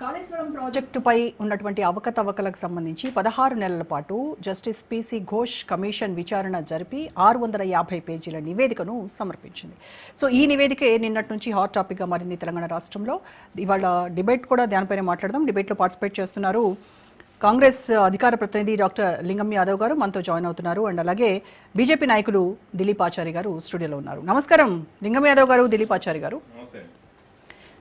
కాళేశ్వరం ప్రాజెక్టుపై ఉన్నటువంటి అవకతవకలకు సంబంధించి పదహారు నెలల పాటు జస్టిస్ పిసి ఘోష్ కమిషన్ విచారణ జరిపి ఆరు వందల యాభై పేజీల నివేదికను సమర్పించింది. సో ఈ నివేదికే నిన్నటి నుంచి హాట్ టాపిక్గా మారింది తెలంగాణ రాష్ట్రంలో. ఇవాళ డిబేట్ కూడా దానిపైన మాట్లాడదాం. డిబేట్లో పార్టిసిపేట్ చేస్తున్నారు కాంగ్రెస్ అధికార ప్రతినిధి డాక్టర్ లింగం యాదవ్ గారు మనతో జాయిన్ అవుతున్నారు. అండ్ అలాగే బీజేపీ నాయకులు దిలీప్ ఆచారి గారు స్టూడియోలో ఉన్నారు. నమస్కారం. లింగం యాదవ్ గారు దిలీప్ ఆచారి గారు.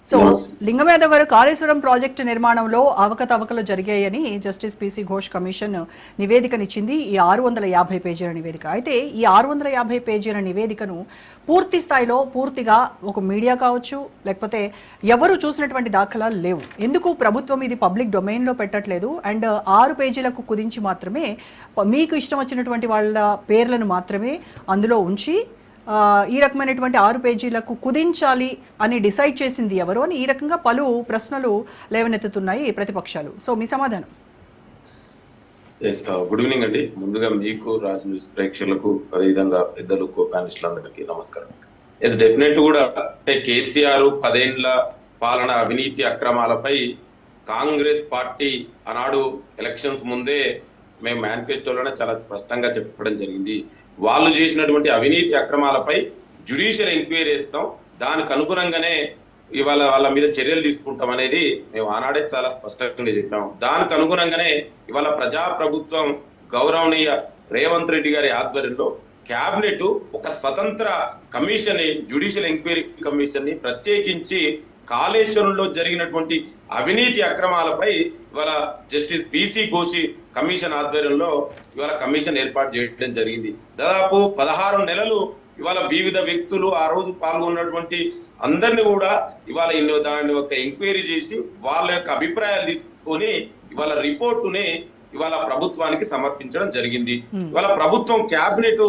సో లింగం యాదవ్ గారు కాళేశ్వరం ప్రాజెక్టు నిర్మాణంలో అవకతవకలు జరిగాయని జస్టిస్ పిసి ఘోష్ కమిషన్ నివేదికనిచ్చింది. ఈ ఆరు వందల యాభై పేజీల నివేదిక. అయితే ఈ ఆరు వందల యాభై పేజీల నివేదికను పూర్తి స్థాయిలో పూర్తిగా ఒక మీడియా కావచ్చు లేకపోతే ఎవరు చూసినటువంటి దాఖలాలు లేవు. ఎందుకు ప్రభుత్వం ఇది పబ్లిక్ డొమైన్లో పెట్టట్లేదు? అండ్ ఆరు పేజీలకు కుదించి మాత్రమే మీకు ఇష్టం వచ్చినటువంటి వాళ్ళ పేర్లను మాత్రమే అందులో ఉంచి ఈ రకమైనటువంటి ఆరు పేజీలకు కుదించాలి అని డిసైడ్ చేసింది ఎవరు అని ఈ రకంగా పలు ప్రశ్నలు లేవనెత్తుతున్నాయి ప్రతిపక్షాలు. సో మీ సమాధానం. ఎస్ గుడ్ ఈవినింగ్ అండి. ముందుగా మీకు రాజ్ న్యూస్ ప్రేక్షకులకు అదేవిధంగా పెద్దలు కో అందరికీ నమస్కారం. ఎస్ డెఫినెట్ కూడా అంటే కేసీఆర్ పదేండ్ల పాలన అవినీతి అక్రమాలపై కాంగ్రెస్ పార్టీ ఆనాడు ఎలక్షన్స్ ముందే మేము మేనిఫెస్టోలోనే చాలా స్పష్టంగా చెప్పడం జరిగింది. వాళ్ళు చేసినటువంటి అవినీతి అక్రమాలపై జ్యుడిషియల్ ఎంక్వైరీ ఇస్తాం. దానికి అనుగుణంగానే ఇవాళ వాళ్ళ మీద చర్యలు తీసుకుంటాం అనేది మేము ఆనాడే చాలా స్పష్టంగా చెప్పాము. దానికి అనుగుణంగానే ఇవాళ ప్రజా ప్రభుత్వం గౌరవనీయ రేవంత్ రెడ్డి గారి ఆధ్వర్యంలో క్యాబినెట్ ఒక స్వతంత్ర కమిషన్ జ్యుడిషియల్ ఎంక్వైరీ కమిషన్ని ప్రత్యేకించి కాళేశ్వరంలో జరిగినటువంటి అవినీతి అక్రమాలపై ఇవాళ జస్టిస్ పిసి ఘోషి కమిషన్ ఆధ్వర్యంలో ఇవాళ కమిషన్ ఏర్పాటు చేయడం జరిగింది. దాదాపు పదహారు నెలలు ఇవాళ వివిధ వ్యక్తులు ఆ రోజు పాల్గొన్నటువంటి అందరిని కూడా ఇవాళ దాన్ని ఒక ఎంక్వైరీ చేసి వాళ్ళ యొక్క అభిప్రాయాలు తీసుకొని ఇవాళ రిపోర్టుని ఇవాళ ప్రభుత్వానికి సమర్పించడం జరిగింది. ఇవాళ ప్రభుత్వం క్యాబినెట్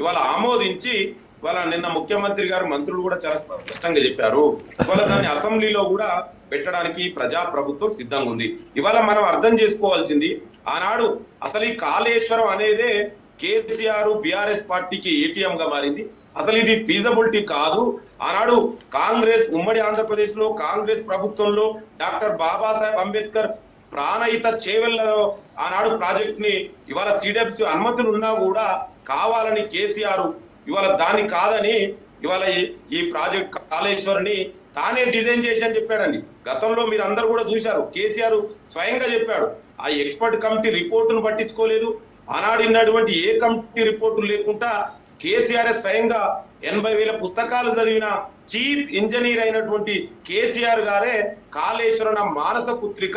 ఇవాళ ఆమోదించి ఇవాళ నిన్న ముఖ్యమంత్రి గారు మంత్రులు కూడా చాలా స్పష్టంగా చెప్పారు. ఇవాళ దాన్ని అసెంబ్లీలో కూడా పెట్టడానికి ప్రజా ప్రభుత్వం సిద్ధంగా ఉంది. ఇవాళ మనం అర్థం చేసుకోవాల్సింది ఆనాడు అసలు ఈ కాళేశ్వరం అనేదే కేసీఆర్ బిఆర్ఎస్ పార్టీకి ఏటీఎం గా మారింది. అసలు ఇది ఫీజబిలిటీ కాదు. ఆనాడు కాంగ్రెస్ ఉమ్మడి ఆంధ్రప్రదేశ్లో కాంగ్రెస్ ప్రభుత్వంలో డాక్టర్ బాబాసాహెబ్ అంబేద్కర్ ప్రాణహిత చేవెళ్ళలో ఆనాడు ప్రాజెక్ట్ని ఇవాళ సిడబ్ల్యూ అనుమతులు ఉన్నా కూడా కావాలని కేసీఆర్ ఇవాళ దాన్ని కాదని ఇవాళ ఈ- ఈ ప్రాజెక్ట్ కాళేశ్వరిని తానే డిజైన్ చేసి అని చెప్పాడండి. గతంలో మీరు అందరు కూడా చూశారు. కేసీఆర్ స్వయంగా చెప్పాడు. ఆ ఎక్స్పర్ట్ కమిటీ రిపోర్టును పట్టించుకోలేదు. ఆనాడినటువంటి ఏ కమిటీ రిపోర్టు లేకుండా కేసీఆర్ స్వయంగా ఎనభై వేల పుస్తకాలు చదివిన చీఫ్ ఇంజనీర్ అయినటువంటి కేసీఆర్ గారే కాళేశ్వరం నా మానస పుత్రిక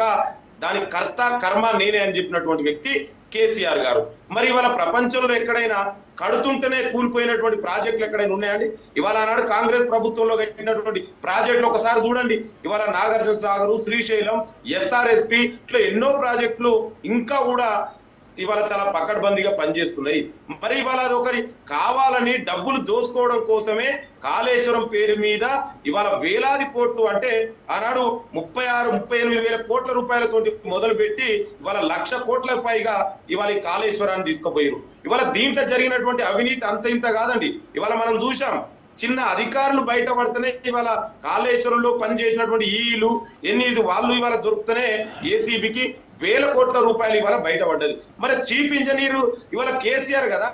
దాని కర్త కర్మ నేనే అని చెప్పినటువంటి వ్యక్తి కేసీఆర్ గారు. మరి ఇవాళ ప్రపంచంలో ఎక్కడైనా కడుతుంటేనే కూలిపోయినటువంటి ప్రాజెక్టులు ఎక్కడైనా ఉన్నాయండి? ఇవాళ ఆనాడు కాంగ్రెస్ ప్రభుత్వంలో కట్టినటువంటి ప్రాజెక్టులు ఒకసారి చూడండి. ఇవాళ నాగార్జున సాగర్ శ్రీశైలం ఎస్ఆర్ఎస్పి ఇట్లా ఎన్నో ప్రాజెక్టులు ఇంకా కూడా ఇవాళ చాలా పకడ్బందీగా పనిచేస్తున్నాయి. మరి ఇవాళ అది ఒకరి కావాలని డబ్బులు దోసుకోవడం కోసమే కాళేశ్వరం పేరు మీద ఇవాళ వేలాది కోట్లు అంటే ఆనాడు ముప్పై ఆరు ముప్పై ఎనిమిది వేల కోట్ల రూపాయలతోటి మొదలు పెట్టి ఇవాళ లక్ష కోట్లకు పైగా ఇవాళ ఈ కాళేశ్వరాన్ని తీసుకుపోయారు ఇవాళ దీంట్లో జరిగినటువంటి అవినీతి అంత ఇంత కాదండి. ఇవాళ మనం చూసాం చిన్న అధికారులు బయట పడితేనే ఇవాళ కాళేశ్వరంలో పనిచేసినటువంటి ఈలు ఎన్ని వాళ్ళు ఇవాళ దొరుకుతూనే ఏసీబీకి వేల కోట్ల రూపాయలు ఇవాళ బయటపడ్డది. మరి చీఫ్ ఇంజనీర్ ఇవాళ కేసీఆర్ కదా?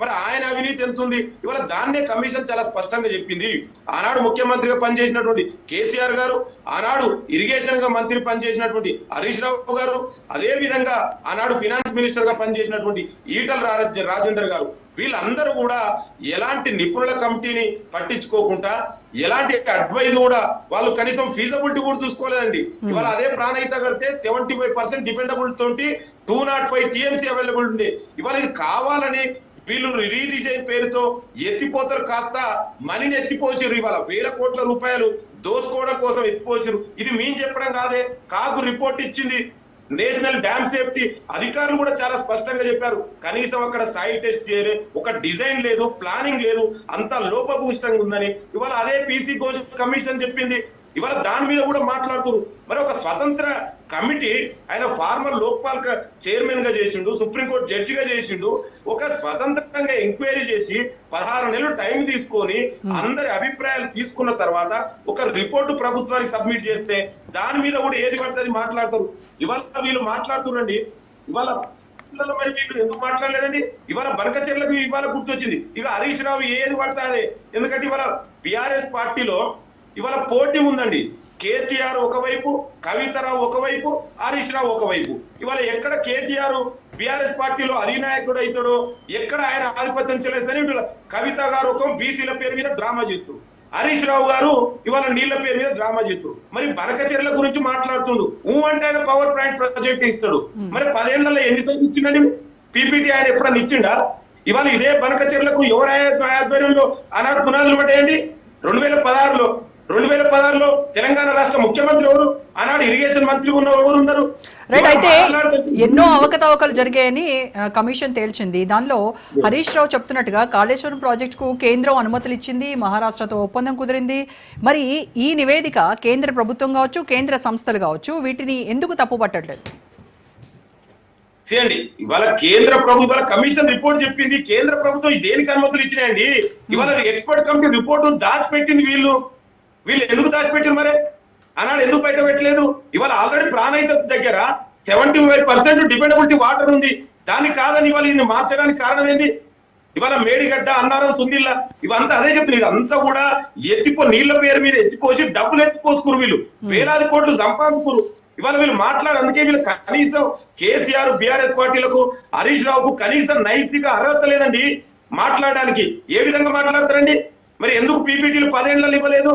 మరి ఆయన అవినీతి ఎంత ఉంది ఇవాళ దాన్నే కమిషన్ చాలా స్పష్టంగా చెప్పింది. ఆనాడు ముఖ్యమంత్రిగా పనిచేసినటువంటి కేసీఆర్ గారు ఆనాడు ఇరిగేషన్గా మంత్రి పనిచేసినటువంటి హరీష్ రావు గారు అదే విధంగా ఆనాడు ఫినాన్స్ మినిస్టర్గా పనిచేసినటువంటి ఈటల రాజ- రాజేందర్ గారు. వీళ్ళందరూ కూడా ఎలాంటి నిపుణుల కమిటీని పట్టించుకోకుండా ఎలాంటి అడ్వైజ్ కూడా వాళ్ళు కనీసం ఫీజబిలిటీ కూడా చూసుకోలేదండి. ఇవాళ అదే ప్రాణహిత కడితే సెవెంటీ ఫైవ్ పర్సెంట్ డిపెండబుల్ తోటి two not five TMC available ఉండే ఇవాళ ఇది కావాలని వీళ్ళు రీడిజైన్ పేరుతో ఎత్తిపోతారు కాస్త మనీని ఎత్తిపోసిరు ఇవాళ. వేల కోట్ల రూపాయలు దోసుకోవడం కోసం ఎత్తిపోసిరు ఇది మేము చెప్పడం కాదే. కాకు రిపోర్ట్ ఇచ్చింది. నేషనల్ డ్యామ్ సేఫ్టీ అధికారులు కూడా చాలా స్పష్టంగా చెప్పారు. కనీసం అక్కడ సాయిల్ టెస్ట్ చేయలే. ఒక డిజైన్ లేదు ప్లానింగ్ లేదు. అంత లోపభూష్టంగా ఉందని. ఇవాళ అదే పీసీ ఘోష్ కమిషన్ చెప్పింది. ఇవాళ దాని మీద కూడా మాట్లాడుతున్నారు మరి ఒక స్వతంత్ర కమిటీ ఆయన ఫార్మర్ లోక్పాల్ చైర్మన్గా చేసిండు సుప్రీంకోర్టు జడ్జిగా చేసిండు ఒక స్వతంత్రంగా ఎంక్వైరీ చేసి పదహారు నెలలు టైం తీసుకొని అందరి అభిప్రాయాలు తీసుకున్న తర్వాత ఒక రిపోర్టు ప్రభుత్వానికి సబ్మిట్ చేస్తే దాని మీద కూడా ఏది పడితే అది మాట్లాడతారు. ఇవాళ వీళ్ళు మాట్లాడుతున్నారండి. ఇవాళ పిల్లలు మరి వీళ్ళు ఎందుకు మాట్లాడలేదండి? ఇవాళ బనకచెర్లకు ఇవాళ గుర్తొచ్చింది. ఇక హరీష్ రావు ఏది పడతాదే ఎందుకంటే ఇవాళ బిఆర్ఎస్ పార్టీలో ఇవాళ పోటీ ఉందండి. కేటీఆర్ ఒకవైపు కవితరావు ఒకవైపు హరీష్ రావు ఒకవైపు. ఇవాళ ఎక్కడ కేటీఆర్ బిఆర్ఎస్ పార్టీలో అధినాయకుడు అవుతాడో ఎక్కడ ఆయన ఆధిపత్యం చెల్లేసని కవిత గారు ఒక బీసీల పేరు మీద డ్రామా చేస్తూ. హరీష్ రావు గారు ఇవాళ నీళ్ళ పేరు మీద డ్రామా చేస్తూ. మరి బనకచెర్ల గురించి మాట్లాడుతుండు. ఊ అంటే ఆయన పవర్ ప్లాంట్ ప్రాజెక్ట్ ఇస్తాడు. మరి పదేళ్ళలో ఎన్నిసార్లు ఇచ్చిండండి? పీపీటీ ఆయన ఎప్పుడన్నా ఇచ్చిండా? ఇవాళ ఇదే బనకచెర్లకు ఎవరు ఆధ్వర్యంలో అనర్ పునాదులు పడ్డాయండి? రెండు వేల పదహారులో రెండు వేల పదహారులో తెలంగాణ రాష్ట్ర ముఖ్యమంత్రి ఎవరు? ఆనాడు ఇరిగేషన్ మంత్రి ఉన్న ఎవరు ఉన్నారు? రైట్ అయితే ఎన్నో అవకతవకలు జరిగాయని కమిషన్ తేల్చింది. దానిలో హరీష్ రావు చెప్తున్నట్టుగా కాళేశ్వరం ప్రాజెక్టుకు కేంద్రం అనుమతులు ఇచ్చింది మహారాష్ట్రతో ఒప్పందం కుదిరింది. మరి ఈ నివేదిక కేంద్ర ప్రభుత్వం కావచ్చు కేంద్ర సంస్థలు కావచ్చు వీటిని ఎందుకు తప్పుపట్టట్లేదు? చేయండి ఇవాళ కేంద్ర ప్రభుత్వం ఇవాళ కమిషన్ రిపోర్ట్ చెప్పింది కేంద్ర ప్రభుత్వం దేనికి అనుమతులు ఇచ్చినాయండి? ఇవాళ ఎక్స్పర్ట్ కమిటీ రిపోర్ట్ దాచిపెట్టింది వీళ్ళు. వీళ్ళు ఎందుకు దాచిపెట్టారు మరి? అన్నాడు ఎందుకు బయట పెట్టలేదు? ఇవాళ ఆల్రెడీ ప్రాణహిత దగ్గర seventy five percent dependability water ఉంది. దాన్ని కాదని ఇవాళ ఇది మార్చడానికి కారణం ఏంది? ఇవాళ మేడిగడ్డ అన్నారం సుందిల్ల ఇవంతా అదే చెప్తుంది ఇదంతా కూడా ఎత్తిపో నీళ్ళ పేరు మీద ఎత్తిపోసి డబ్బులు ఎత్తిపోసుకురు వీళ్ళు. వేలాది కోట్లు సంపాదించుకురు. ఇవాళ వీళ్ళు మాట్లాడు అందుకే వీళ్ళు కనీసం కేసీఆర్ బీఆర్ఎస్ పార్టీలకు హరీష్ రావుకు కనీసం నైతిక అర్హత లేదండి మాట్లాడడానికి. ఏ విధంగా మాట్లాడతారండి? మరి ఎందుకు పీపీటీలు పదేళ్ళలో ఇవ్వలేదు?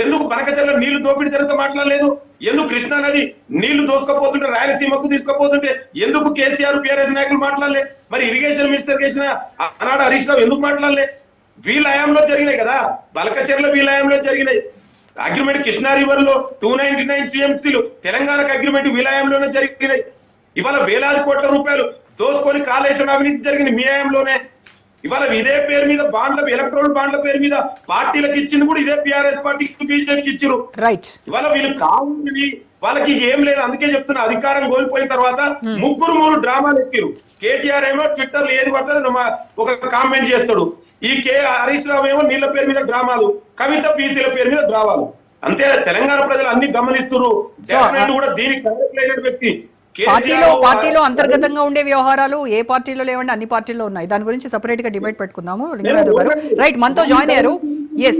ఎందుకు బనకచర్ల నీళ్ళు దోపిడీ జరిగితే మాట్లాడలేదు? ఎందుకు కృష్ణా నది నీళ్ళు దోసుకపోతుంటే రాయలసీమకు తీసుకుపోతుంటే ఎందుకు కేసీఆర్ పిఆర్ఎస్ నాయకులు మాట్లాడలే? మరి ఇరిగేషన్ మినిస్టర్ చేసిన ఆనాడు హరీష్ రావు ఎందుకు మాట్లాడలే? వీళ్ళ హయాంలో జరిగినాయి కదా బలకచెర్ల వీళ్ళ హయాంలో జరిగినాయి. అగ్రిమెంట్ కృష్ణా రివర్లో టూ నైన్టీ నైన్ సిఎంసీలు తెలంగాణకు అగ్రిమెంట్ వీలాయంలోనే జరిగినాయి. ఇవాళ వేలాది కోట్ల రూపాయలు దోసుకొని కాళేశ్వరం అవినీతి జరిగింది మీ హయాంలోనే. ఇవాళ ఇదే పేరు మీద బాండ్ల ఎలక్ట్రోల్ బాండ్ల పేరు మీద పార్టీలకు ఇచ్చింది కూడా ఇదే పిఆర్ఎస్ పార్టీకి బీజేపీకి ఇచ్చారు రైట్ ఇవాళ వీళ్ళు కావాలని వాళ్ళకి ఏం లేదు అందుకే చెప్తున్నా అధికారం కోల్పోయిన తర్వాత ముగ్గురు మూడు డ్రామాలు ఎత్తిరు కేటీఆర్ ఏమో ట్విట్టర్ ఏది పడుతుంది ఒక కామెంట్ చేస్తాడు. ఈ కే హరీష్ రావు ఏమో నీళ్ళ పేరు మీద డ్రామాలు కవిత బీసీల పేరు మీద డ్రామాలు. అంతే తెలంగాణ ప్రజలు అన్ని గమనిస్తున్నారు Definitely కూడా దీనికి వ్యక్తి. పార్టీలో పార్టీలో అంతర్గతంగా ఉండే వ్యవహారాలు ఏ పార్టీలో లేవండి అన్ని పార్టీల్లో ఉన్నాయి. దాని గురించి సపరేట్గా డిబేట్ పెట్టుకుందాము. లింగరాజు గారు. రైట్ మనతో జాయిన్ అయ్యారు. ఎస్.